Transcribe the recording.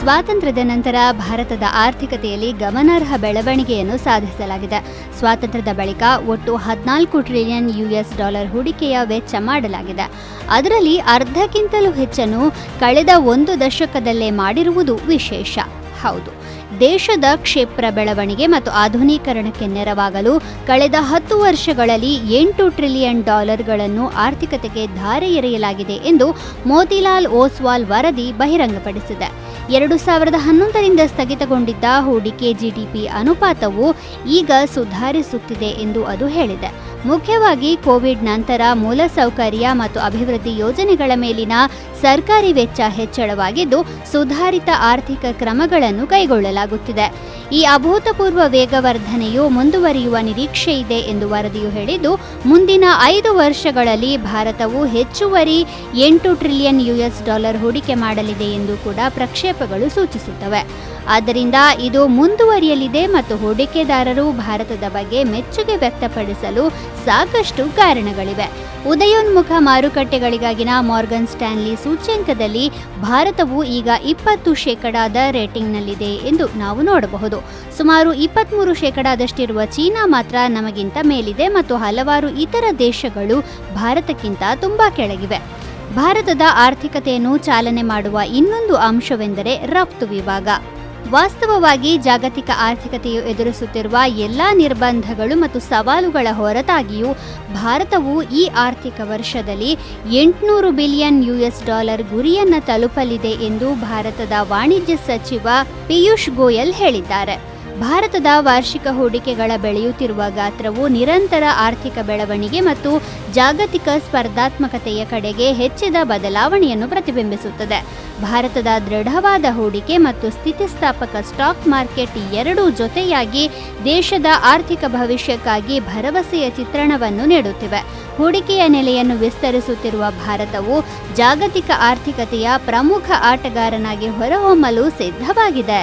ಸ್ವಾತಂತ್ರ್ಯದ ನಂತರ ಭಾರತದ ಆರ್ಥಿಕತೆಯಲ್ಲಿ ಗಮನಾರ್ಹ ಬೆಳವಣಿಗೆಯನ್ನು ಸಾಧಿಸಲಾಗಿದೆ. ಸ್ವಾತಂತ್ರ್ಯದ ಬಳಿಕ ಒಟ್ಟು ಹದಿನಾಲ್ಕು ಟ್ರಿಲಿಯನ್ ಯುಎಸ್ ಡಾಲರ್ ಹೂಡಿಕೆಯ ವೆಚ್ಚ ಮಾಡಲಾಗಿದೆ. ಅದರಲ್ಲಿ ಅರ್ಧಕ್ಕಿಂತಲೂ ಹೆಚ್ಚನ್ನು ಕಳೆದ ಒಂದು ದಶಕದಲ್ಲೇ ಮಾಡಿರುವುದು ವಿಶೇಷ. ಹೌದು, ದೇಶದ ಕ್ಷಿಪ್ರ ಬೆಳವಣಿಗೆ ಮತ್ತು ಆಧುನೀಕರಣಕ್ಕೆ ನೆರವಾಗಲು ಕಳೆದ ಹತ್ತು ವರ್ಷಗಳಲ್ಲಿ ಎಂಟು ಟ್ರಿಲಿಯನ್ ಡಾಲರ್ಗಳನ್ನು ಆರ್ಥಿಕತೆಗೆ ಧಾರೆ ಎರೆಯಲಾಗಿದೆ ಎಂದು ಮೋತಿಲಾಲ್ ಓಸ್ವಾಲ್ ವರದಿ ಬಹಿರಂಗಪಡಿಸಿದೆ. ಎರಡು ಸಾವಿರದ ಹನ್ನೊಂದರಿಂದ ಸ್ಥಗಿತಗೊಂಡಿದ್ದ ಹೂಡಿಕೆ ಜಿಡಿಪಿ ಅನುಪಾತವು ಈಗ ಸುಧಾರಿಸುತ್ತಿದೆ ಎಂದು ಅದು ಹೇಳಿದೆ. ಮುಖ್ಯವಾಗಿ ಕೋವಿಡ್ ನಂತರ ಮೂಲಸೌಕರ್ಯ ಮತ್ತು ಅಭಿವೃದ್ಧಿ ಯೋಜನೆಗಳ ಮೇಲಿನ ಸರ್ಕಾರಿ ವೆಚ್ಚ ಹೆಚ್ಚಳವಾಗಿದ್ದು, ಸುಧಾರಿತ ಆರ್ಥಿಕ ಕ್ರಮಗಳನ್ನು ಕೈಗೊಳ್ಳಲಾಗುತ್ತಿದೆ. ಈ ಅಭೂತಪೂರ್ವ ವೇಗವರ್ಧನೆಯು ಮುಂದುವರಿಯುವ ನಿರೀಕ್ಷೆ ಇದೆ ಎಂದು ವರದಿಯು ಹೇಳಿದ್ದು, ಮುಂದಿನ ಐದು ವರ್ಷಗಳಲ್ಲಿ ಭಾರತವು ಹೆಚ್ಚುವರಿ ಎಂಟು ಟ್ರಿಲಿಯನ್ ಯುಎಸ್ ಡಾಲರ್ ಹೂಡಿಕೆ ಮಾಡಲಿದೆ ಎಂದು ಕೂಡ ಪ್ರಕ್ಷೇಪಗಳು ಸೂಚಿಸುತ್ತವೆ. ಆದ್ದರಿಂದ ಇದು ಮುಂದುವರಿಯಲಿದೆ ಮತ್ತು ಹೂಡಿಕೆದಾರರು ಭಾರತದ ಬಗ್ಗೆ ಮೆಚ್ಚುಗೆ ವ್ಯಕ್ತಪಡಿಸಲು ಸಾಕಷ್ಟು ಕಾರಣಗಳಿವೆ. ಉದಯೋನ್ಮುಖ ಮಾರುಕಟ್ಟೆಗಳಿಗಾಗಿನ ಮಾರ್ಗನ್ ಸ್ಟ್ಯಾನ್ಲಿ ಸೂಚ್ಯಂಕದಲ್ಲಿ ಭಾರತವು ಈಗ ಇಪ್ಪತ್ತು ಶೇಕಡಾದ ರೇಟಿಂಗ್ನಲ್ಲಿದೆ ಎಂದು ನಾವು ನೋಡಬಹುದು. ಸುಮಾರು ಇಪ್ಪತ್ತ್ಮೂರು ಶೇಕಡಾದಷ್ಟಿರುವ ಚೀನಾ ಮಾತ್ರ ನಮಗಿಂತ ಮೇಲಿದೆ ಮತ್ತು ಹಲವಾರು ಇತರ ದೇಶಗಳು ಭಾರತಕ್ಕಿಂತ ತುಂಬ ಕೆಳಗಿವೆ. ಭಾರತದ ಆರ್ಥಿಕತೆಯನ್ನು ಚಾಲನೆ ಮಾಡುವ ಇನ್ನೊಂದು ಅಂಶವೆಂದರೆ ರಫ್ತು ವಿಭಾಗ. ವಾಸ್ತವವಾಗಿ ಜಾಗತಿಕ ಆರ್ಥಿಕತೆಯು ಎದುರಿಸುತ್ತಿರುವ ಎಲ್ಲ ನಿರ್ಬಂಧಗಳು ಮತ್ತು ಸವಾಲುಗಳ ಹೊರತಾಗಿಯೂ ಭಾರತವು ಈ ಆರ್ಥಿಕ ವರ್ಷದಲ್ಲಿ ಎಂಟುನೂರು ಬಿಲಿಯನ್ ಯುಎಸ್ ಡಾಲರ್ ಗುರಿಯನ್ನು ತಲುಪಲಿದೆ ಎಂದು ಭಾರತದ ವಾಣಿಜ್ಯ ಸಚಿವ ಪಿಯೂಷ್ ಗೋಯಲ್ ಹೇಳಿದ್ದಾರೆ. ಭಾರತದ ವಾರ್ಷಿಕ ಹೂಡಿಕೆಗಳ ಬೆಳೆಯುತ್ತಿರುವ ಗಾತ್ರವು ನಿರಂತರ ಆರ್ಥಿಕ ಬೆಳವಣಿಗೆ ಮತ್ತು ಜಾಗತಿಕ ಸ್ಪರ್ಧಾತ್ಮಕತೆಯ ಕಡೆಗೆ ಹೆಚ್ಚಿದ ಬದಲಾವಣೆಯನ್ನು ಪ್ರತಿಬಿಂಬಿಸುತ್ತದೆ. ಭಾರತದ ದೃಢವಾದ ಹೂಡಿಕೆ ಮತ್ತು ಸ್ಥಿತಿಸ್ಥಾಪಕ ಸ್ಟಾಕ್ ಮಾರ್ಕೆಟ್ ಎರಡೂ ಜೊತೆಯಾಗಿ ದೇಶದ ಆರ್ಥಿಕ ಭವಿಷ್ಯಕ್ಕಾಗಿ ಭರವಸೆಯ ಚಿತ್ರಣವನ್ನು ನೀಡುತ್ತಿವೆ. ಹೂಡಿಕೆಯ ನೆಲೆಯನ್ನು ವಿಸ್ತರಿಸುತ್ತಿರುವ ಭಾರತವು ಜಾಗತಿಕ ಆರ್ಥಿಕತೆಯ ಪ್ರಮುಖ ಆಟಗಾರನಾಗಿ ಹೊರಹೊಮ್ಮಲು ಸಿದ್ಧವಾಗಿದೆ.